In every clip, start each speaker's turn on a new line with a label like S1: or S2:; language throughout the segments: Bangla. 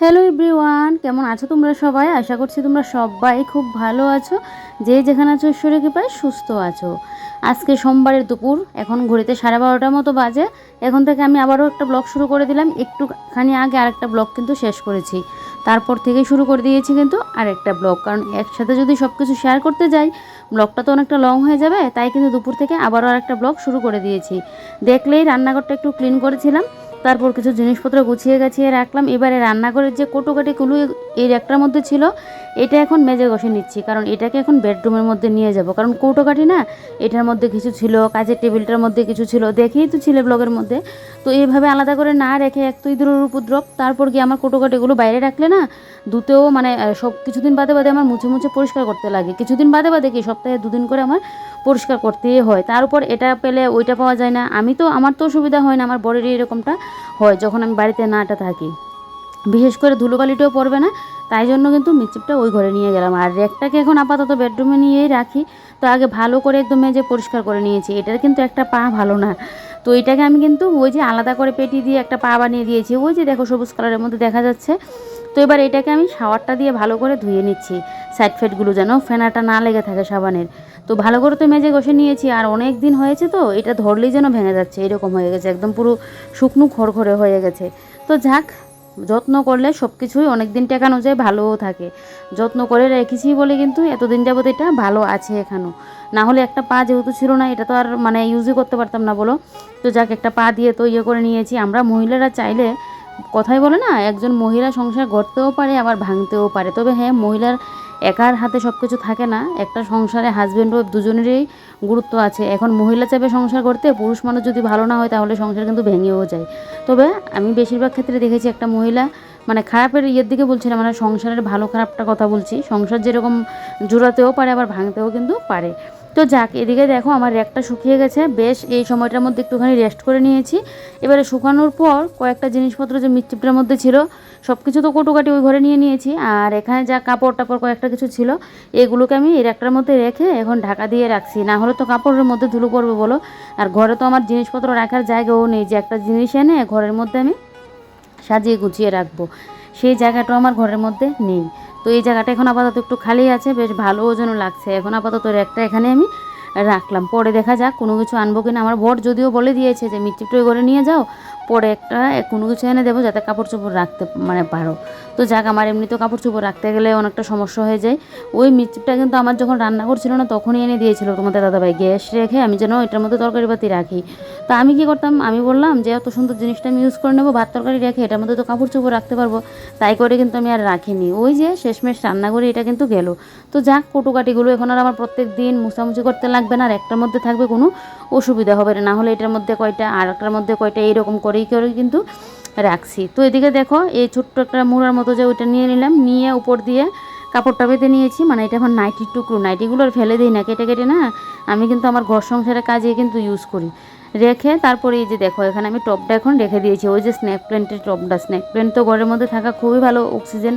S1: হ্যালো এভরিওয়ান কেমন আছো তোমরা সবাই? আশা করছি তোমরা সবাই খুব ভালো আছো। যে যেখানে আছো, ঈশ্বরের কৃপায় সুস্থ আছো। আজকে সোমবারের দুপুর, এখন ঘড়িতে সাড়ে বারোটার মতো বাজে। এখন থেকে আমি আবারও একটা ব্লগ শুরু করে দিলাম। একটুখানি আগে আরেকটা ব্লগ কিন্তু শেষ করেছি। তারপর থেকেই শুরু করে দিয়েছি কিন্তু আরেকটা ব্লগ। কারণ একসাথে যদি সব কিছু শেয়ার করতে যাই, ব্লগটা তো অনেকটা লং হয়ে যাবে, তাই কিন্তু দুপুর থেকে আবারও আরেকটা ব্লগ শুরু করে দিয়েছি। দেখলেই রান্নাঘরটা একটু ক্লিন করেছিলাম। তারপর কিছু জিনিসপত্র গুছিয়ে গাছিয়ে রাখলাম। এবারে রান্নাঘরের যে কোটোকাটিগুলো এই র্যাকটার মধ্যে ছিল এটা এখন মেজে ঘষে নিচ্ছি, কারণ এটাকে এখন বেডরুমের মধ্যে নিয়ে যাব। কারণ কৌটোকাটি না, এটার মধ্যে কিছু ছিল কাজের টেবিলটার মধ্যে কিছু ছিল, দেখেই তো ছিল ব্লগের মধ্যে। তো এইভাবে আলাদা করে না রেখে এক তো ইঁদুরের উপদ্রব, তারপর গিয়ে আমার কোটোকাটিগুলো বাইরে রাখলে না দুতেও মানে সব কিছুদিন বাদে বাদে আমার মুছে মুছে পরিষ্কার করতে লাগে। কিছুদিন বাদে বাদে কি সপ্তাহে দুদিন করে আমার পরিষ্কার করতেই হয়। তার উপর এটা পেলে ওইটা পাওয়া যায় না। আমি তো, আমার তো সুবিধা হয় না, আমার বরেরই এরকমটা হয়, যখন আমি বাড়িতে নাটা থাকি। বিশেষ করে ধুলোবালিটাও পড়বে না তাই জন্য কিন্তু মিচিপটা ওই ঘরে নিয়ে গেলাম। আর র্যাকটাকে এখন আপাতত বেডরুমে নিয়েই রাখি। তো আগে ভালো করে একদম মেজে পরিষ্কার করে নিয়েছি। এটার কিন্তু একটা পা ভালো না। তো এটাকে আমি কিন্তু ওই যে আলাদা করে পেটি দিয়ে একটা পা বানিয়ে দিয়েছি। ওই যে দেখো সবুজ কালারের মধ্যে দেখা যাচ্ছে। তো এবার এটাকে আমি শাওয়ারটা দিয়ে ভালো করে ধুয়ে নিচ্ছি। সাইড ফেটগুলো যেন ফেনাটা না লেগে থাকে সাবানের। তো ভালো করে তো মেজে ঘষে নিয়েছি। আর অনেক দিন হয়েছে তো, এটা ধরলেই যেন ভেঙে যাচ্ছে। এরকম হয়ে গেছে। একদম পুরো শুকনো খড়খড়ে হয়ে গেছে। তো যাক যত্ন করলে সব কিছুই অনেক দিন টেকানো যায়, ভালোও থাকে। যত্ন করে রেখেছি বলে কিন্তু এতদিন যাবত এটা ভালো আছে এখানেও না হলে একটা পা যেহেতু ছিল না, এটা তো আর মানে ইউজই করতে পারতাম না বলো। তো যাক, একটা পা দিয়ে তো ইয়ে করে নিয়েছি। আমরা মহিলারা চাইলে, কথাই বলে না, একজন মহিলা সংসার গড়তেও পারে, আবার ভাঙতেও পারে। তবে হ্যাঁ মহিলার একার হাতে সব কিছু থাকে না, একটা সংসারে হাজব্যান্ড ও দুজনেরই গুরুত্ব আছে। এখন মহিলা চাপে সংসার করতে পুরুষ মানুষ যদি ভালো না হয়, তাহলে সংসার কিন্তু ভেঙেও যায়। তবে আমি বেশিরভাগ ক্ষেত্রে দেখেছি একটা মহিলা মানে খারাপের ইয়ের দিকে বলছি না মানে সংসারের ভালো খারাপটা কথা বলছি। সংসার যেরকম জোড়াতেও পারে, আবার ভাঙতেও কিন্তু পারে। তো যাক, এদিকে দেখো আমার র্যাকটা শুকিয়ে গেছে। বেশ, এই সময়টার মধ্যে একটুখানি রেস্ট করে নিয়েছি। এবারে শুকানোর পর কয়েকটা জিনিসপত্র যে মিটচিপটার মধ্যে ছিল সব কিছু তো কটুকাটি ওই ঘরে নিয়ে নিয়েছি। আর এখানে যা কাপড় টাপড় কয়েকটা কিছু ছিল, এগুলোকে আমি এই র্যাকটার মধ্যে রেখে এখন ঢাকা দিয়ে রাখছি। না হলে তো কাপড়ের মধ্যে ধুলো পড়বে বলো। আর ঘরে তো আমার জিনিসপত্র রাখার জায়গাও নেই। যে একটা জিনিস এনে ঘরের মধ্যে আমি সাজিয়ে গুছিয়ে রাখব, সেই জায়গাটাও আমার ঘরের মধ্যে নেই। তো এই জায়গাটা এখন আপাতত একটু খালি আছে, বেশ ভালোও যেন লাগছে। এখন আপাতত একটা এখানে আমি রাখলাম। পরে দেখা যাক, কোনো কিছু আনব কিনা। আমার বর যদিও বলে দিয়েছে যে মিষ্টিটা করে নিয়ে যাও পরে একটা কোনো কিছু এনে দেবো যাতে কাপড় চোপড় রাখতে মানে পারো। তো যাক, আমার এমনিতেও কাপড় চোপড় রাখতে গেলে অনেকটা সমস্যা হয়ে যায়। ওই মিষ্টিটা কিন্তু আমার যখন রান্না করছিল না, তখনই এনে দিয়েছিল তোমাদের দাদাভাই। গ্যাস রেখে আমি যেন এটার মধ্যে তরকারি পাতি রাখি। তা আমি কি করতাম? আমি বললাম যে, এত সুন্দর জিনিসটা আমি ইউজ করে নেব, ভাত তরকারি রেখে এটার মধ্যে তো কাপড় চোপড় রাখতে পারব। তাই করে কিন্তু আমি আর রাখিনি। ওই যে শেষমেশ রান্না করে এটা কিন্তু গেল। তো যাক, কটুকাটিগুলো এখন আর আমার প্রত্যেক দিন মুছামুছি করতে লাগবে না, আর একটার মধ্যে থাকবে কোনো অসুবিধা হবে না। হলে এটার মধ্যে কয়টা আর একটার মধ্যে কয়টা এইরকম করেই করে কিন্তু রাখছি। তো এদিকে দেখো, এই ছোট্ট একটা মুড়ার মতো যে ওইটা নিয়ে নিলাম, নিয়ে উপর দিয়ে কাপড়টা বেঁধে নিয়েছি। মানে এটা আমার নাইটির টুকরো। নাইটিগুলো আর ফেলে দিই না, কেটে কেটে না। আমি কিন্তু আমার ঘর সংসারের কাজে কিন্তু ইউজ করি। রেখে তারপরে এই যে দেখো, এখানে আমি টপটা এখন রেখে দিয়েছি। ওই যে স্ন্যাক প্ল্যান্টের টপটা। স্ন্যাক প্ল্যান্ট তো ঘরের মধ্যে থাকা খুবই ভালো অক্সিজেন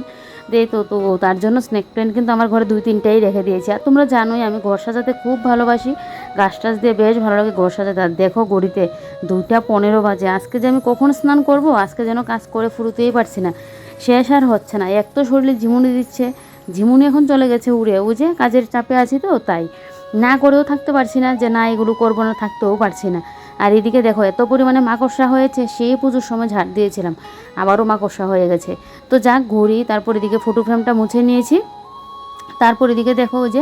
S1: দেয় তো তো তার জন্য স্নেক প্ল্যান্ট কিন্তু আমার ঘরে দুই তিনটাই রেখে দিয়েছি। আর তোমরা জানোই আমি ঘর সাজাতে খুব ভালোবাসি। গাছ টাছ দিয়ে বেশ ভালো লাগে ঘর সাজাতে। আর দেখো গড়িতে দুইটা পনেরো বাজে। আজকে যে আমি কখন স্নান করব, আজকে যেন কাজ করে ফুরুতেই পারছি না। শেষ আর হচ্ছে না। এক তো শরীরে ঝিমুনি দিচ্ছে। ঝিমুনি এখন চলে গেছে উড়ে। ও যে কাজের চাপে আছি তো, তাই। না করেও থাকতে পারছি না যে না এগুলো করব না, থাকতেও পারছি না। আর এদিকে দেখো, এত পরিমাণে মাকড়সা হয়েছে, সেই পুজোর সময় ঝাড় দিয়েছিলাম। আবারও মাকড়সা হয়ে গেছে। তো যাক ঘুরি তারপর এদিকে ফটো ফ্রেমটা মুছে নিয়েছি। তারপর এদিকে দেখো, ওই যে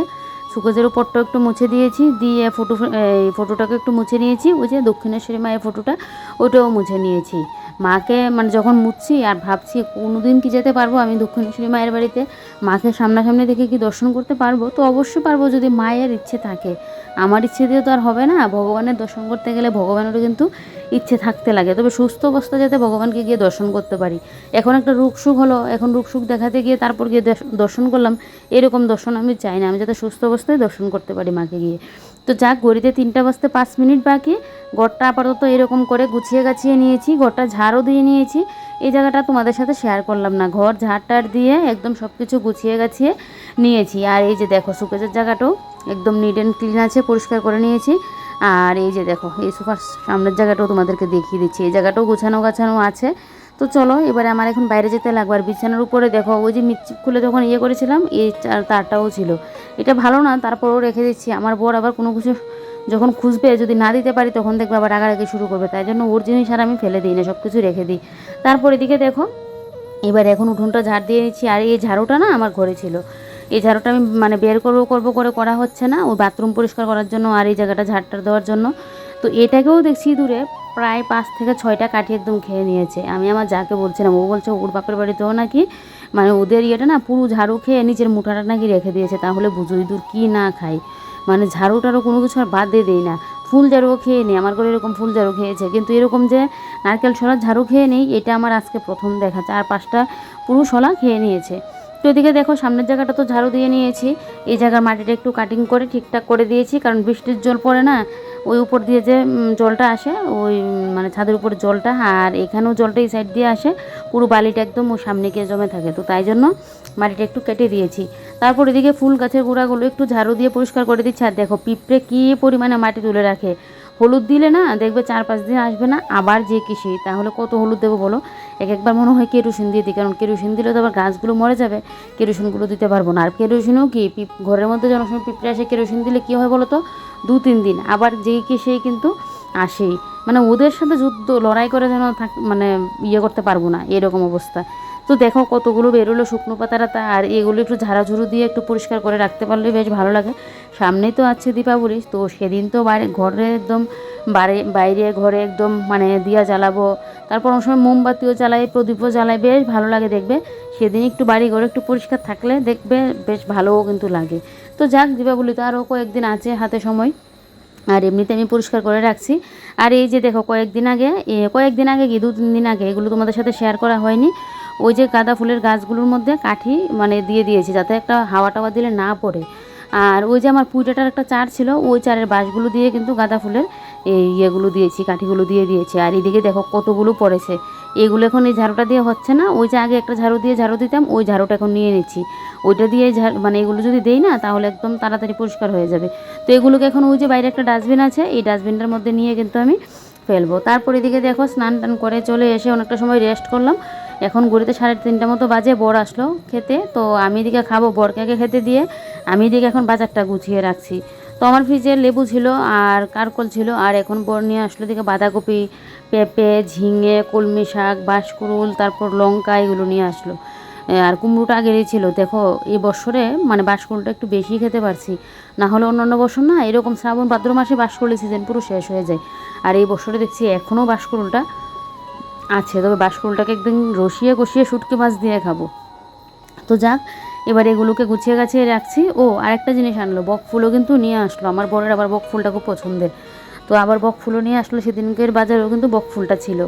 S1: সুকোজের উপরটা একটু মুছে দিয়েছি, দিয়ে ফটো এই ফটোটাকে একটু মুছে নিয়েছি, ওই যে দক্ষিণেশ্বরী মায়ের ফটোটা ওটাও মুছে নিয়েছি। মাকে মানে যখন মুছছি আর ভাবছি কোনোদিন কি যেতে পারব, আমি দক্ষিণেশ্বরী মায়ের বাড়িতে, মাকে সামনাসামনি দেখে কি দর্শন করতে পারব? তো অবশ্যই পারব যদি মায়ের ইচ্ছে থাকে। আমার ইচ্ছে দিয়ে তো আর হবে না, ভগবানের দর্শন করতে গেলে ভগবানেরও কিন্তু ইচ্ছে থাকতে লাগে। তবে সুস্থ অবস্থা যাতে ভগবানকে গিয়ে দর্শন করতে পারি। এখন একটা রুকসুখ হলো, এখন রুকসুখ দেখাতে গিয়ে তারপর গিয়ে দর্শ- দর্শন করলাম, এরকম দর্শন আমি চাই না। আমি যাতে সুস্থ অবস্থায় দর্শন করতে পারি মাকে গিয়ে। তো যাক, ঘড়িতে তিনটা বাজতে পাঁচ মিনিট বাকি। ঘরটা আপাতত এরকম করে গুছিয়ে গাছিয়ে নিয়েছি, ঘরটা ঝাড়ও দিয়ে নিয়েছি। এই জায়গাটা তোমাদের সাথে শেয়ার করলাম না। ঘর ঝাড় ঝাড়টার দিয়ে একদম সব কিছু গুছিয়ে গাছিয়ে নিয়েছি। আর এই যে দেখো, সুকেজের জায়গাটাও একদম নিট অ্যান্ড ক্লিন আছে, পরিষ্কার করে নিয়েছি। আর এই যে দেখো, এই সোফার সামনের জায়গাটাও তোমাদেরকে দেখিয়ে দিচ্ছি। এই জায়গাটাও গোছানো গাছানো আছে। তো চলো, এবারে আমার এখন বাইরে যেতে লাগবে। আর বিছানার উপরে দেখো, ওই যে মিচিপ খুলে যখন ইয়ে করেছিলাম, এই তারটাও ছিল। এটা ভালো না, তারপরেও রেখে দিচ্ছি। আমার বর আবার কোনো কিছু যখন খুঁজবে, যদি না দিতে পারি, তখন দেখবে আবার রাগারাগি শুরু করবে। তাই জন্য ওর জিনিস আর আমি ফেলে দিই না সব কিছু রেখে দিই। তারপর এদিকে দেখো, এবার এখন উঠোনটা ঝাড় দিয়ে নিচ্ছি। আর এই ঝাড়ুটা না আমার ঘরে ছিল। এই ঝাড়ুটা আমি মানে বের করব করব করে করা হচ্ছে না। ওই বাথরুম পরিষ্কার করার জন্য আর এই জায়গাটা ঝাড়টা দেওয়ার জন্য। তো এটাকেও দেখছি দূরে প্রায় পাঁচ থেকে ছয়টা কাঠি একদম খেয়ে নিয়েছে। আমি আমার যাকে বলছিলাম, ও বলছে, ওর বাপের বাড়িতেও নাকি মানে ওদের ইয়েটা না, পুরো ঝাড়ু খেয়ে নিচের মুঠাটা নাকি রেখে দিয়েছে, তাহলে বুঝো ইঁদুর কী না খাই মানে ঝাড়ু কোনো কিছু আর বাদ দিয়ে দেই না। ফুল ঝাড়ুও খেয়ে নিই, আমার করে এরকম ফুল ঝাড়ু খেয়েছে। কিন্তু এরকম যে নারকেল ছড়ার ঝাড়ু খেয়ে নেই, এটা আমার আজকে প্রথম দেখা। চার পাঁচটা পুরো শলা খেয়ে নিয়েছে। তো এদিকে দেখো, সামনের জায়গাটা তো ঝাড়ু দিয়ে নিয়েছি। এই জায়গার মাটিটা একটু কাটিং করে ঠিকঠাক করে দিয়েছি, কারণ বৃষ্টির জল পড়ে না। ওই উপর দিয়ে যে জলটা আসে, ওই মানে ছাদের উপর জলটা, আর এখানেও জলটা এই সাইড দিয়ে আসে, পুরো বালিটা একদম ওর সামনে গিয়ে জমে থাকে। তো তাই জন্য মাটিটা একটু কেটে দিয়েছি। তারপর এদিকে ফুল গাছের গোড়াগুলো একটু ঝাড়ু দিয়ে পরিষ্কার করে দিচ্ছি। আর দেখো, পিঁপড়ে কী পরিমাণে মাটি তুলে রাখে। হলুদ দিলে না, দেখবে চার পাঁচ দিন আসবে না, আবার যে কৃষি তাহলে কত হলুদ দেবো বলো? এক একবার মনে হয় কেরোসিন দিয়ে দিই, কারণ কেরোসিন দিলে তো আবার গাছগুলো মরে যাবে, কেরোসিনগুলো দিতে পারব না। আর কেরোসিনও কি, পিপ, ঘরের মধ্যে যখন সময় পিঁপড়ে আসে, কেরোসিন দিলে কী হয় বলো তো? দু তিন দিন, আবার যেই কি সেই কিন্তু আসেই। মানে ওদের সাথে যুদ্ধ, লড়াই করে যেন থাক মানে ইয়ে করতে পারব না, এরকম অবস্থা। তো দেখো কতগুলো বেরোলো শুকনো পাতারা তা, আর এগুলো একটু ঝাড়াঝুড়ু দিয়ে একটু পরিষ্কার করে রাখতে পারলে বেশ ভালো লাগে। সামনেই তো আছে দীপাবলি, তো সেদিন তো বাইরে ঘরে একদম বাইরে বাইরে ঘরে একদম মানে দিয়া জ্বালাবো। তারপর অনেক সময় মোমবাতিও জ্বালাই, প্রদীপও জ্বালাই, বেশ ভালো লাগে দেখবে। সেদিন একটু বাড়ি ঘরে একটু পরিষ্কার থাকলে দেখবে বেশ ভালোও কিন্তু লাগে। তো যাক, দীপাবলি তো আরও কয়েকদিন আছে হাতে সময়। আর এমনিতে আমি পরিষ্কার করে রাখছি। আর এই যে দেখো কয়েকদিন আগে কয়েকদিন আগে কি দু তিন দিন আগে এগুলো তোমাদের সাথে শেয়ার করা হয়নি। ওই যে গাঁদা ফুলের গাছগুলোর মধ্যে কাঠি মানে দিয়ে দিয়েছি, যাতে একটা হাওয়া টাওয়া দিলে না পড়ে। আর ওই যে আমার পুইটাটার একটা চার ছিল, ওই চারের বাঁশগুলো দিয়ে কিন্তু গাঁদা ফুলের এই ইয়েগুলো দিয়েছি, কাঠিগুলো দিয়ে দিয়েছি। আর এদিকে দেখো কতগুলো পড়েছে। এগুলো এখন এই ঝাড়ুটা দিয়ে হচ্ছে না, ওই যে আগে একটা ঝাড়ু দিয়ে ঝাড়ু দিতাম, ওই ঝাড়ুটা এখন নিয়ে নিচ্ছি। ওইটা দিয়ে ঝাড় মানে এগুলো যদি দেই না, তাহলে একদম তাড়াতাড়ি পরিষ্কার হয়ে যাবে। তো এগুলোকে এখন ওই যে বাইরে একটা ডাস্টবিন আছে, এই ডাস্টবিনটার মধ্যে নিয়ে কিন্তু আমি ফেলব। তারপর এদিকে দেখো স্নান টান করে চলে এসে অনেকটা সময় রেস্ট করলাম। এখন ঘুরিতে সাড়ে তিনটা মতো বাজে, বর আসলো খেতে। তো আমি এদিকে খাব, বরকে খেতে দিয়ে আমি এদিকে এখন বাজারটা গুছিয়ে রাখছি। তো আমার ফ্রিজে লেবু ছিল আর কারকল ছিল, আর এখন বর নিয়ে আসলো দিকে বাঁধাকপি, পেঁপে, ঝিঙে, কলমি শাক, বাঁশকুড়ুল, তারপর লঙ্কা এগুলো নিয়ে আসলো। আর কুমড়োটা আগেরই ছিল। দেখো, এই বছরে মানে বাঁশকুড়ুলটা একটু বেশি খেতে পারছি। না হলে অন্যান্য বছর না, এরকম শ্রাবণ, ভাদ্র মাসে বাঁশকুড়ুলের সিজন পুরো শেষ হয়ে যায়। আর এই বছরে দেখছি এখনও বাঁশকুড়ুলটা আছে, তবে বাঁশকুড়ুলটাকে একদিন রসিয়ে কষিয়ে শুটকি মাছ দিয়ে খাব। তো যাক, এবার এগুলোকে গুছিয়ে গাছিয়ে রাখছি। ও, আরেকটা জিনিস আনলো, বক ফুলও কিন্তু নিয়ে আসলো। আমার বরের আবার বক ফুলটা খুব পছন্দের। তো আবার বক ফুলও নিয়ে আসলো, সেদিনকের বাজারেও কিন্তু বক ফুলটা ছিল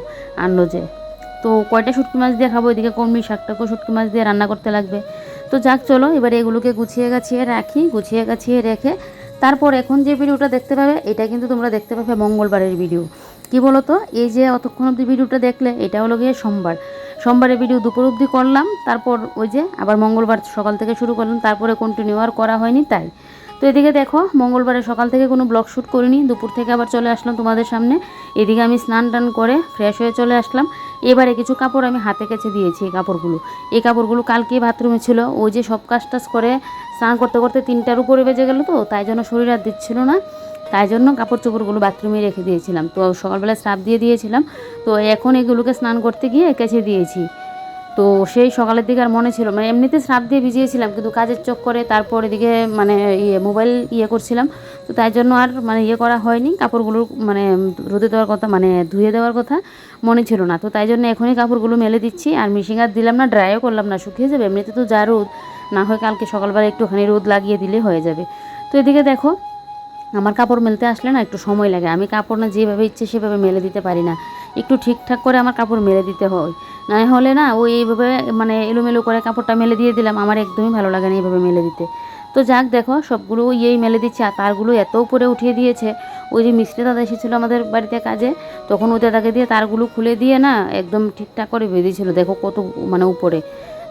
S1: আনলো যে। তো কয়টা শুটকি মাছ দিয়ে খাব? এদিকে কলমি শাকটাকেও শুটকি মাছ দিয়ে রান্না করতে লাগবে। তো যাক, চলো, এবার এগুলোকে গুছিয়ে গাছিয়ে রাখি। গুছিয়ে গাছিয়ে রেখে তারপর এখন যে ভিডিওটা দেখতে পাবে, এটা কিন্তু তোমরা দেখতে পাবে মঙ্গলবারের ভিডিও। কি বলো তো এই যে অতক্ষণ অবধি ভিডিওটা দেখলে, এটা হলো গিয়ে সোমবার। সোমবারের ভিডিও দুপুর অবধি করলাম, তারপর ওই যে আবার মঙ্গলবার সকাল থেকে শুরু করলাম, তারপরে কন্টিনিউ আর করা হয়নি তাই। তো এদিকে দেখো, মঙ্গলবারে সকাল থেকে কোনো ব্লগ শ্যুট করিনি, দুপুর থেকে আবার চলে আসলাম তোমাদের সামনে। এদিকে আমি স্নান টান করে ফ্রেশ হয়ে চলে আসলাম। এবারে কিছু কাপড় আমি হাতে কেছে দিয়েছি এই কাপড়গুলো। এই কাপড়গুলো কালকে বাথরুমে ছিল, ওই যে সব কাজ টাজ করে স্নান করতে করতে তিনটার উপরে বেজে গেল তো, তাই জন্য শরীর আর দিচ্ছিল না। তাই জন্য কাপড় চোপড়গুলো বাথরুমে রেখে দিয়েছিলাম। তো সকালবেলা স্রাপ দিয়ে দিয়েছিলাম। তো এখন এগুলোকে স্নান করতে গিয়ে কেচে দিয়েছি। তো সেই সকালের দিকে আর মনে ছিল মানে এমনিতে স্রাপ দিয়ে ভিজিয়েছিলাম, কিন্তু কাজের চোখ করে তারপর এদিকে মানে ইয়ে মোবাইল ইয়ে করছিলাম। তো তাই জন্য আর মানে ইয়ে করা হয়নি। কাপড়গুলো মানে রোদে দেওয়ার কথা মানে ধুয়ে দেওয়ার কথা মনে ছিল না। তো তাই জন্য এখনই কাপড়গুলো মেলে দিচ্ছি। আর মিশিং আর দিলাম না ড্রাইও করলাম না। শুকিয়ে যাবে। এমনিতে তো যা রোদ। না হয় কালকে সকালবেলা একটুখানি রোদ লাগিয়ে দিলে হয়ে যাবে। তো এদিকে দেখো, আমার কাপড় মেলতে আসলে না একটু সময় লাগে। আমি কাপড় না যেভাবে ইচ্ছে সেভাবে মেলে দিতে পারি না। একটু ঠিকঠাক করে আমার কাপড় মেলে দিতে হয়। না হলে না ওই এইভাবে মানে এলোমেলো করে কাপড়টা মেলে দিয়ে দিলাম, আমার একদমই ভালো লাগে না এইভাবে মেলে দিতে। তো যাক দেখো, সবগুলো ইয়েই মেলে দিচ্ছে আর তারগুলো এত উপরে উঠিয়ে দিয়েছে। ওই যে মিস্ত্রি দাদা এসেছিল আমাদের বাড়িতে কাজে, তখন ওই দাদাকে দিয়ে তারগুলো খুলে দিয়ে না একদম ঠিকঠাক করে বেঁধেছিল। দেখো কত মানে উপরে।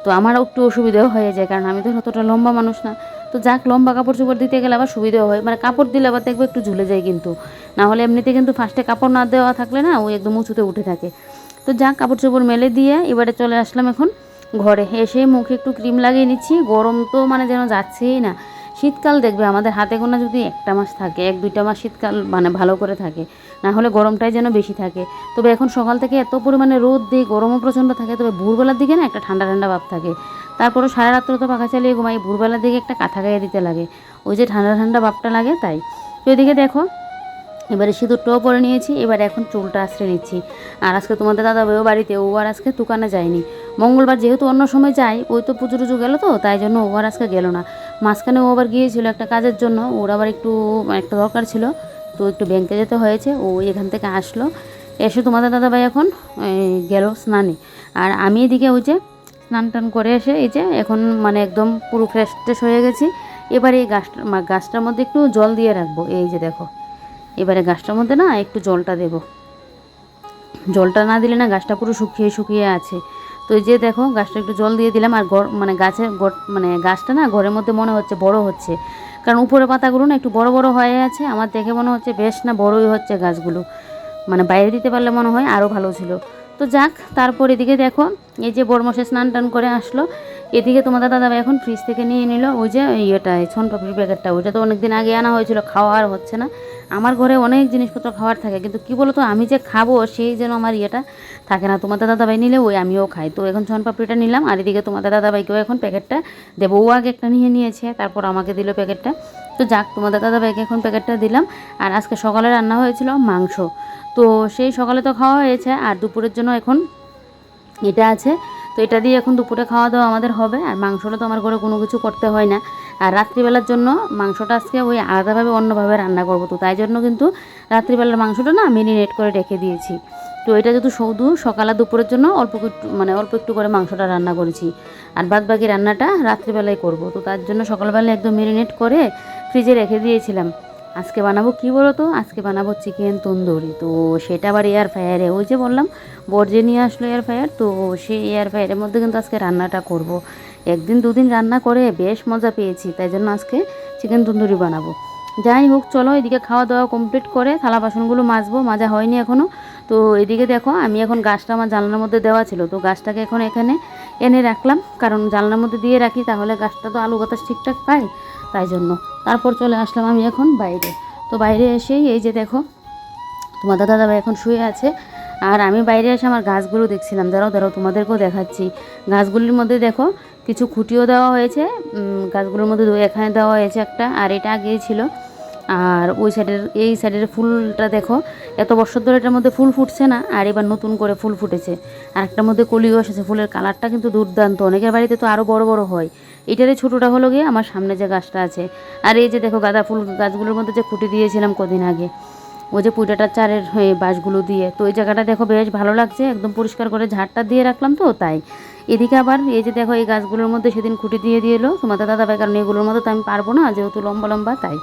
S1: তো আমারও একটু অসুবিধাও হয়ে যায়, কারণ আমি তো অতটা লম্বা মানুষ না। তো যাক, লম্বা কাপড় চোপড় দিতে গেলে আবার সুবিধাও হয়। মানে কাপড় দিলে আবার দেখবে একটু ঝুলে যায় কিন্তু। না হলে এমনিতে কিন্তু ফার্স্টে কাপড় না দেওয়া থাকলে না ওই একদম উঁচুতে উঠে থাকে। তো যাক, কাপড় চোপড় মেলে দিয়ে এবারে চলে আসলাম এখন ঘরে। এসে মুখে একটু ক্রিম লাগিয়ে নিচ্ছি। গরম তো মানে যেন যাচ্ছেই না। শীতকাল দেখবে আমাদের হাতে গোনা যদি একটা মাস থাকে, এক দুইটা মাস শীতকাল মানে ভালো করে থাকে। না হলে গরমটাই যেন বেশি থাকে। তবে এখন সকাল থেকে এত পরিমাণে রোদ দিয়ে গরমও প্রচণ্ড থাকে, তবে ভোরবেলার দিকে না একটা ঠান্ডা ঠান্ডা ভাব থাকে। তারপরে সারা রাত্রে তো পাখা চালিয়ে ঘুমাই, ভোরবেলার দিকে একটা কাঁথা গায়ে দিতে লাগে। ওই যে ঠান্ডা ঠান্ডা ভাবটা লাগে তাই। তো এদিকে দেখো, এবারে সিঁদুরটাও পরে নিয়েছি, এবার এখন চুলটা আশ্রে নিচ্ছি। আর আজকে তোমাদের দাদা বউ বাড়িতে, ও আর আজকে দোকানে যায়নি। মঙ্গলবার যেহেতু অন্য সময় যায়, ওই তো পুজো টুজো গেলো তো, তাই জন্য ও আর আজকে গেলো না। মাঝখানে ও আবার গিয়েছিল একটা কাজের জন্য, ওর আবার একটু, একটা দরকার ছিল। তো একটু ব্যাংকে যেতে হয়েছে, ও এখান থেকে আসলো। এসে তোমাদের দাদা ভাই এখন গেল স্নানে। আর আমি এদিকে ওই যে স্নান টান করে এসে এই যে এখন মানে একদম পুরো ফ্রেশ ট্রেশ হয়ে গেছি। এবার এই গাছটা গাছটার মধ্যে একটু জল দিয়ে রাখব। এই যে দেখো, এবারে গাছটার মধ্যে না একটু জলটা দেব। জলটা না দিলে না গাছটা পুরো শুকিয়ে শুকিয়ে আছে। তো এই যে দেখো, গাছটা একটু জল দিয়ে দিলাম। আর মানে গাছের মানে গাছটা না ঘরের মধ্যে মনে হচ্ছে বড় হচ্ছে। কারণ উপরে পাতাগুলো না একটু বড় বড় হয়ে আছে। আমার দেখে মনে হচ্ছে বেশ না বড়ই হচ্ছে গাছগুলো। মানে বাইরে দিতে পারলে মনে হয় আরও ভালো ছিল। তো যাক, তারপর এদিকে দেখো, এই যে বড়মশে স্নান টান করে আসলো। এদিকে তোমাদের দাদা এখন ফ্রিজ থেকে নিয়ে নিল, ওই যে ইয়েটা ছন পাপড়ির প্যাকেটটা, ওইটা তো অনেকদিন আগে আনা হয়েছিল, খাওয়া আর হচ্ছে না। আমার ঘরে অনেক জিনিসপত্র খাওয়ার থাকে, কিন্তু কি বলতো, আমি যে খাব সেই যেন আমার ইয়েটা থাকে না। তোমাদের দাদাভাই নিলে ওই আমিও খাই। তো এখন ছন পাপড়িটা নিলাম, আর এদিকে তোমাদের দাদাভাইকেও এখন প্যাকেটটা দেবো। ও আগে একটা নিয়ে নিয়েছে, তারপর আমাকে দিল প্যাকেটটা। তো যাক, তোমাদের দাদাভাইকে এখন প্যাকেটটা দিলাম। আর আজকে সকালে রান্না হয়েছিল মাংস। তো সেই সকালে তো খাওয়া হয়েছে, আর দুপুরের জন্য এখন এটা আছে তো এটা দিয়ে এখন দুপুরে খাওয়া দাওয়া আমাদের হবে। আর মাংসটা তো আমার ঘরে কোনো কিছু করতে হয় না। আর রাত্রিবেলার জন্য মাংসটা আজকে ওই আলাদাভাবে অন্যভাবে রান্না করব তো। তাই জন্য কিন্তু রাত্রিবেলার মাংসটা না মেরিনেট করে রেখে দিয়েছি। তো এটা যেহেতু শুধু সকাল আর দুপুরের জন্য অল্প একটু মানে অল্প একটু করে মাংসটা রান্না করেছি। আর বাদ বাকি রান্নাটা রাত্রিবেলায় করব। তো তার জন্য সকালবেলা একদম মেরিনেট করে ফ্রিজে রেখে দিয়েছিলাম। আজকে বানাবো কী বলো তো আজকে বানাবো চিকেন তন্দুরি। তো সেটা আবার এয়ার ফ্রায়ারে ওই যে বললাম বর্জে নিয়ে আসলো এয়ার ফ্রায়ার তো সেই এয়ার ফ্রায়ারের মধ্যে কিন্তু আজকে রান্নাটা করব। একদিন দুদিন রান্না করে বেশ মজা পেয়েছি, তাই জন্য আজকে চিকেন তন্দুরি বানাবো। যাই হোক, চলো এদিকে খাওয়া দাওয়া কমপ্লিট করে থালা বাসনগুলো মাজবো, মাজা হয়নি এখনও তো এদিকে দেখো, আমি এখন গাছটা আমার জানলার মধ্যে দেওয়া ছিল, তো গাছটাকে এখন এখানে এনে রাখলাম। কারণ জানলার মধ্যে দিয়ে রাখি, তাহলে গাছটা তো আলু বাতাস ঠিকঠাক পায়। তাই জন্য। তারপর চলে আসলাম আমি এখন বাইরে। তো বাইরে এসেই এই যে দেখো তোমাদের দাদাভাই এখন শুয়ে আছে। আর আমি বাইরে এসে আমার গাছগুলো দেখছিলাম। দাঁড়াও দাঁড়াও, তোমাদেরকেও দেখাচ্ছি। গাছগুলির মধ্যে দেখো, কিছু খুঁটিও দেওয়া হয়েছে। গাছগুলোর মধ্যে এখানে দেওয়া হয়েছে একটা। আর এটা আগেই ছিল। আর ওই সাইডের, এই সাইডের ফুলটা দেখো, এত বছর ধরে এটার মধ্যে ফুল ফুটছে না। আর এবার নতুন করে ফুল ফুটেছে। আর একটার মধ্যে কলিও এসেছে। ফুলের কালারটা কিন্তু দুর্দান্ত। অনেকের বাড়িতে তো আরও বড় বড় হয়। এটারে ছোটোটা হলো গিয়ে আমার সামনে যে গাছটা আছে। আর এই যে দেখো গাঁদা ফুল গাছগুলোর মধ্যে যে খুঁটি দিয়েছিলাম কদিন আগে ওই যে পুজোটার চারের বাঁশগুলো দিয়ে। তো ওই জায়গাটা দেখো বেশ ভালো লাগছে, একদম পরিষ্কার করে ঝাড়টা দিয়ে রাখলাম তো, তাই। এদিকে আবার এই যে দেখো এই গাছগুলোর মধ্যে সেদিন খুঁটি দিয়ে দিয়ে এলো তোমাদের দাদা ভাই কারণ এগুলোর মধ্যে তো আমি পারব না, যেহেতু লম্বা লম্বা, তাই।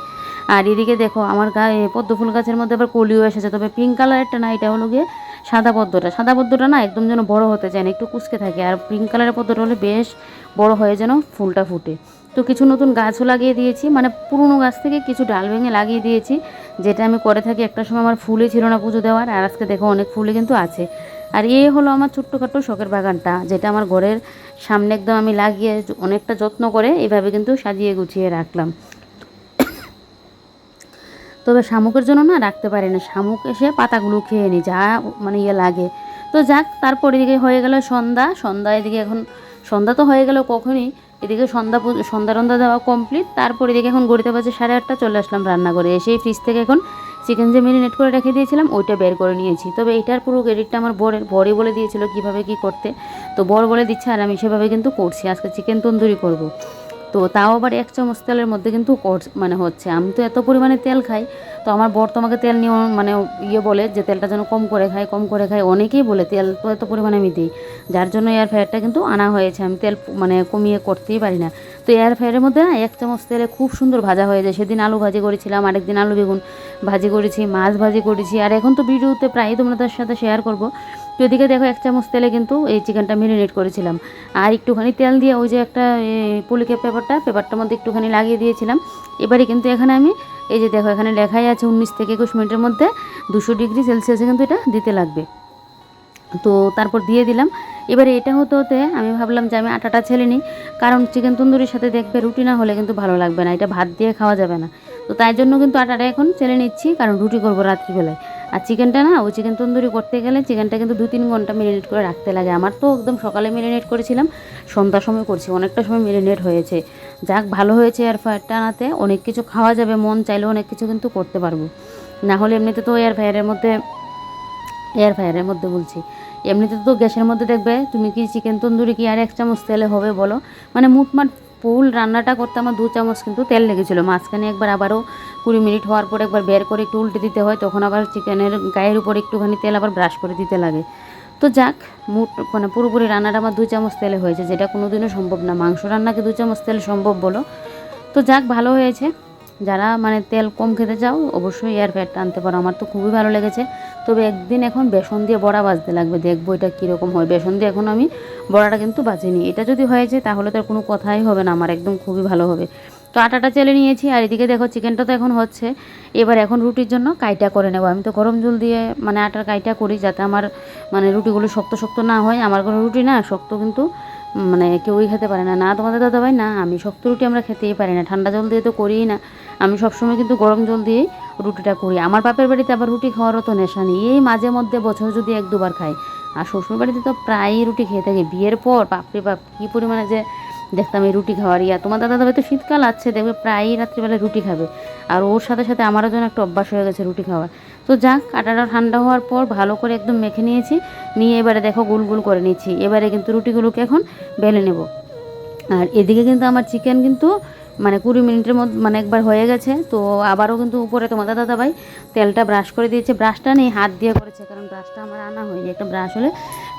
S1: আর এদিকে দেখো আমার গায়ে পদ্ম ফুল গাছের মধ্যে আবার কলিও এসেছে, তবে পিঙ্ক কালারেরটা না, এটা হলো গিয়ে সাদা পদ্মটা। সাদা পদ্মটা না একদম যেন বড় হতে চায় না, একটু কুচকে থাকে। আর পিঙ্ক কালারের পদ্মটা হলে বেশ বড় হয়ে যেন ফুলটা ফুটে। তো কিছু নতুন গাছও লাগিয়ে দিয়েছি মানে পুরনো গাছ থেকে কিছু ডাল ভেঙে লাগিয়ে দিয়েছি, যেটা আমি করে থাকি একটা সময় আমার ফুলই ছিল না পুজো দেওয়ার, আর আজকে দেখো অনেক ফুলই কিন্তু আছে। আর এই হলো আমার ছোট্টখাটো শখের বাগানটা, যেটা আমার ঘরের সামনে একদম আমি লাগিয়ে অনেকটা যত্ন করে এভাবে কিন্তু সাজিয়ে গুছিয়ে রাখলাম। তবে শামুকের জন্য না রাখতে পারি না। শামুক এসে পাতাগুলো খেয়ে নি, যা মানে ইয়ে লাগে। তো যাক, তারপর এদিকে হয়ে গেল সন্ধ্যা। সন্ধ্যা এদিকে এখন সন্ধ্যা তো হয়ে গেল কখনই। এদিকে সন্ধ্যা সন্ধ্যা রন্ধা দেওয়া কমপ্লিট তারপর এদিকে এখন গড়িতে বাজে সাড়ে আটটা চলে আসলাম রান্না করে এসেই ফ্রিজ থেকে এখন চিকেন যে মেরিনেট করে রেখে দিয়েছিলাম, ওইটা বের করে নিয়েছি। তবে এটার পুরো ক্রেডিটটা আমার বরের বরে বলে দিয়েছিল কীভাবে কি করতে। তো বর বলে দিচ্ছে আর আমি সেভাবে কিন্তু করছি। আজকে চিকেন তন্দুরি করব। তো তাও আবার এক চামচ তেলের মধ্যে কিন্তু মানে হচ্ছে, আমি তো এত পরিমাণে তেল খাই, তো আমার বর তোমাকে তেল নিয়ে মানে ইয়ে বলে যে তেলটা যেন কম করে খাই কম করে খাই অনেকেই বলে তেল তো এত পরিমাণে আমি দিই, যার জন্য এয়ার ফ্রায়ারটা কিন্তু আনা হয়েছে, আমি তেল মানে কমিয়ে করতেই পারি না। তো এয়ার ফ্রায়ারের মধ্যে না এক চামচ তেলে খুব সুন্দর ভাজা হয়ে যায়, সেদিন আলু ভাজি করেছিলাম আরেকদিন আলু বেগুন ভাজি করেছি, মাছ ভাজি করেছি, আর এখন তো ভিডিওতে প্রায়ই তোমাদের সাথে শেয়ার করব। তো দেখো এক চামচ তেলে কিন্তু এই চিকেনটা মেরিনেট করেছিলাম। আর একটুখানি তেল দিয়ে ওই যে একটা পলিকের পেপারটা, পেপারটার মধ্যে একটুখানি লাগিয়ে দিয়েছিলাম। এবারে কিন্তু এখানে আমি, এই যে দেখো এখানে লেখাই আছে উনিশ থেকে একুশ মিনিটের মধ্যে দুশো ডিগ্রি সেলসিয়াসে কিন্তু এটা দিতে লাগবে। তো তারপর দিয়ে দিলাম। এবারে এটা হতে হতে আমি ভাবলাম যে আমি আটাটা ছেলে নিই, কারণ চিকেন তন্দুরির সাথে দেখবে রুটি না হলে কিন্তু ভালো লাগবে না, এটা ভাত দিয়ে খাওয়া যাবে না। তো তাই জন্য কিন্তু আটাটা এখন ছেলে নিচ্ছি, কারণ রুটি করব রাত্রিবেলায়। আর চিকেনটা না, ওই চিকেন তন্দুরি করতে গেলে চিকেনটা কিন্তু দু তিন ঘণ্টা মেরিনেট করে রাখতে লাগে। আমার তো একদম সকালে মেরিনেট করেছিলাম, সন্ধ্যার সময় করছি, অনেকটা সময় মেরিনেট হয়েছে। যাক, ভালো হয়েছে এয়ার ফ্রায়ারটা আনাতে, অনেক কিছু খাওয়া যাবে, মন চাইলে অনেক কিছু কিন্তু করতে পারব। না হলে এমনিতে তো এয়ার ফ্রায়ারের মধ্যে এয়ার ফ্রায়ারের মধ্যে বলছি, এমনিতে তো গ্যাসের মধ্যে দেখবে তুমি কি চিকেন তন্দুরি কি আর এক চামচ তেলে হবে বলো? মানে মুটমাট ফুল রান্নাটা করতে আমার দু চামচ কিন্তু তেল লেগেছিলো। মাঝখানে একবার আবারও কুড়ি মিনিট হওয়ার পর একবার বের করে একটু উল্টে দিতে হয়, তখন আবার চিকেনের গায়ের উপর একটুখানি তেল আবার ব্রাশ করে দিতে লাগে। তো যাক, মুট মানে পুরোপুরি রান্নাটা আমার দু চামচ তেলে হয়েছে, যেটা কোনো দিনও সম্ভব না। মাংস রান্নাকে দু চামচ তেল সম্ভব বলো। তো যাক, ভালো হয়েছে। যারা মানে তেল কম খেতে চাও, অবশ্যই এয়ার ফ্রায়ারটা আনতে পারো। আমার তো খুবই ভালো লেগেছে। তবে একদিন এখন বেসন দিয়ে বড়া বাজতে লাগবে। দেখব এটা কীরকম হয়। বেসন দিয়ে এখন আমি বড়াটা কিন্তু বাজিনি। এটা যদি হয়েছে তাহলে তো কোনো কথাই হবে না। আমার একদম খুবই ভালো হবে। তো আটাটা চেলে নিয়েছি আর এদিকে দেখো চিকেনটা তো এখন হচ্ছে। এবার এখন রুটির জন্য কাইটা করে নেব। আমি তো গরম জল দিয়ে মানে আটার কাইটা করি যাতে আমার মানে রুটিগুলো শক্ত শক্ত না হয়। আমার কোনো রুটি না, শক্ত কিন্তু মানে কেউই খেতে পারে না। না তোমাদের দাদা ভাই না আমি শক্ত রুটি আমরা খেতেই পারি না। ঠান্ডা জল দিয়ে তো করিই না। আমি সবসময় কিন্তু গরম জল দিয়েই রুটিটা করি। আমার বাপের বাড়িতে আবার রুটি খাওয়ারও তো নেশা নেই। এই মাঝে মধ্যে বছর যদি এক দুবার খাই। আর শ্বশুর বাড়িতে তো প্রায়ই রুটি খেয়ে থাকি। বিয়ের পর, বাপরে বাপ, কী পরিমাণে যে দেখতাম এই রুটি খাওয়ার ইয়া। তোমার দাদা দাদা তো শীতকাল আছে, দেখবে প্রায়ই রাত্রিবেলায় রুটি খাবে। আর ওর সাথে সাথে আমারও যেন একটা অভ্যাস হয়ে গেছে রুটি খাওয়ার। তো যাক আটাটা ঠান্ডা হওয়ার পর ভালো করে একদম মেখে নিয়েছি। নিয়ে এবারে দেখো গুল গুল করে নিচ্ছি। এবারে কিন্তু রুটিগুলোকে এখন বেলে নেব। আর এদিকে কিন্তু আমার চিকেন কিন্তু মানে কুড়ি মিনিটের মধ্যে মানে একবার হয়ে গেছে। তো আবারও কিন্তু উপরে তোমাদের দাদা ভাই তেলটা ব্রাশ করে দিয়েছে। ব্রাশটা নেই, হাত দিয়ে করেছে, কারণ ব্রাশটা আমার আনা হয়নি। একটা ব্রাশ হলে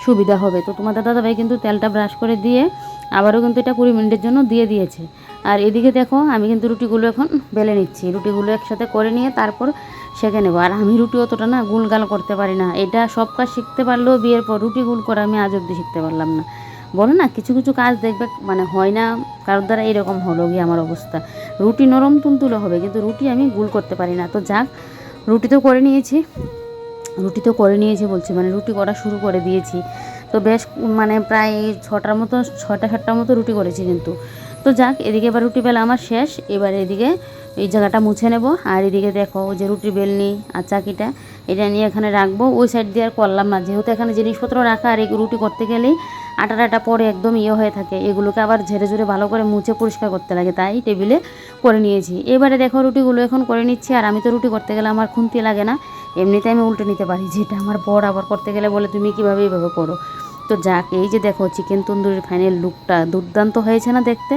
S1: সুবিধা হবে। তো তোমাদের দাদা ভাই কিন্তু তেলটা ব্রাশ করে দিয়ে আবারও কিন্তু এটা কুড়ি মিনিটের জন্য দিয়ে দিয়েছে। আর এদিকে দেখো, আমি কিন্তু রুটিগুলো এখন বেলে নিচ্ছি। রুটিগুলো একসাথে করে নিয়ে তারপর সেঁকে নেব। আর আমি রুটি অতটা না গুলগাল করতে পারি না। এটা সব কাজ শিখতে পারলেও বিয়ের পর রুটি গুল করা আমি আজ অব্দি শিখতে পারলাম না। বলো না, কিছু কিছু কাজ দেখবে মানে হয় না, কারোর দ্বারা এরকম হলো গিয়ে আমার অবস্থা। রুটি নরম তুলতুলে হবে, কিন্তু রুটি আমি গুল করতে পারি না। তো যাক, রুটি তো করে নিয়েছি। রুটি তো করে নিয়েছি বলছি মানে রুটি করা শুরু করে দিয়েছি। তো বেশ মানে প্রায় ছটার মতো ছটা সাতটার মতো রুটি করেছি কিন্তু। তো যাক, এদিকে এবার রুটি বেলা আমার শেষ, এবার এদিকে এই জায়গাটা মুছে নেব। আর এদিকে দেখো যে রুটি বেলনি আর চাকিটা, এটা নিয়ে এখানে রাখব। ওই সাইড দিয়ে আর করলাম না। যেহেতু এখানে জিনিসপত্র রাখা, আর এই রুটি করতে গেলেই আটাটা পরে একদম ইয়ে হয়ে থাকে। এগুলোকে আবার ঝেড়ে ঝুড়ে ভালো করে মুছে পরিষ্কার করতে লাগে। তাই টেবিলে করে নিয়েছি। এবারে দেখো রুটিগুলো এখন করে নিচ্ছি। আর আমি তো রুটি করতে গেলে আমার খুন্তি লাগে না। এমনিতে আমি উল্টে নিতে পারি। যেটা আমার বর আবার করতে গেলে বলে, তুমি কীভাবে এইভাবে করো? তো যাক, এই যে দেখো চিকেন তন্দুরির ফাইনাল লুকটা দুর্দান্ত হয়েছে না দেখতে?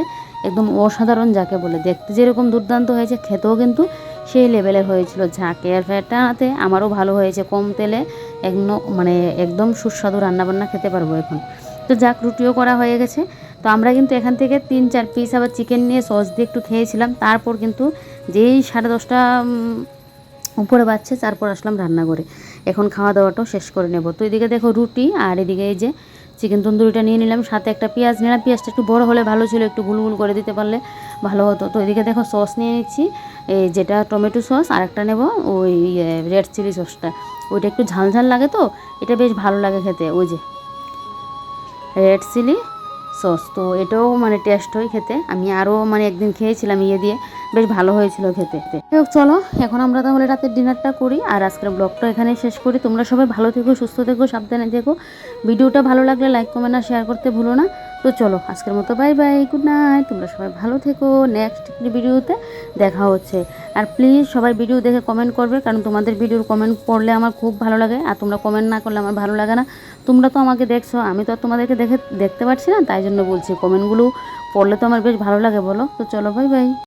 S1: একদম অসাধারণ যাকে বলে। দেখতে যেরকম দুর্দান্ত হয়েছে, খেতেও কিন্তু সেই লেভেলের হয়েছিল। ঝাঁক এয়ার ফ্রায়ারটা আনাতে আমারও ভালো হয়েছে। কম তেলে একদম মানে একদম সুস্বাদু রান্নাবান্না খেতে পারব এখন। তো যাক, রুটিও করা হয়ে গেছে। তো আমরা কিন্তু এখান থেকে তিন, চার পিস আবার চিকেন নিয়ে সস দিয়ে একটু খেয়েছিলাম। তারপর কিন্তু যেই সাড়ে দশটা উপরে বাচ্চা তারপর আসলাম রান্না করে এখন খাওয়া দাওয়াটাও শেষ করে নেব। তো এদিকে দেখো রুটি, আর এদিকে এই যে চিকেন তন্দুরিটা নিয়ে নিলাম। সাথে একটা পেঁয়াজ নিলাম। পেঁয়াজটা একটু বড় হলে ভালো ছিল, একটু গুল গুল করে দিতে পারলে ভালো হতো। তো এদিকে দেখো সস নিয়ে নিচ্ছি। এই যেটা টমেটো সস আর একটা নেব, ওই রেড চিলি সসটা ওইটা একটু ঝাল ঝাল লাগে তো, এটা বেশ ভালো লাগে খেতে। ওই যে রেড চিলি সস তো এটাও মানে টেস্ট হয় খেতে। আমি আরও মানে একদিন খেয়েছিলাম ইয়ে দিয়ে। বেশ ভালো হয়েছিল খেতে। চলো, এখন আমরা তাহলে রাতের ডিনারটা করি। আর আজকের ব্লগটা এখানে শেষ করি। তোমরা সবাই ভালো থেকো, সুস্থ থেকো, সাবধানে থেকো। ভিডিওটা ভালো লাগলে লাইক কমেন্ট আর শেয়ার করতে ভুলো না। তো চলো, আজকের মতো বাই বাই গুড নাইট তোমরা সবাই ভালো থেকো নেক্সট ভিডিওতে দেখা হচ্ছে। আর প্লিজ সবাই ভিডিও দেখে কমেন্ট করবে, কারণ তোমাদের ভিডিওর কমেন্ট পড়লে আমার খুব ভালো লাগে, আর তোমরা কমেন্ট না করলে আমার ভালো লাগে না। তোমরা তো আমাকে দেখছ, আমি তো আর তোমাদেরকে দেখে, দেখতে পারছি না, তাই জন্য বলছি কমেন্টগুলো পড়লে তো আমার বেশ ভালো লাগে, বলো। তো চলো বাই বাই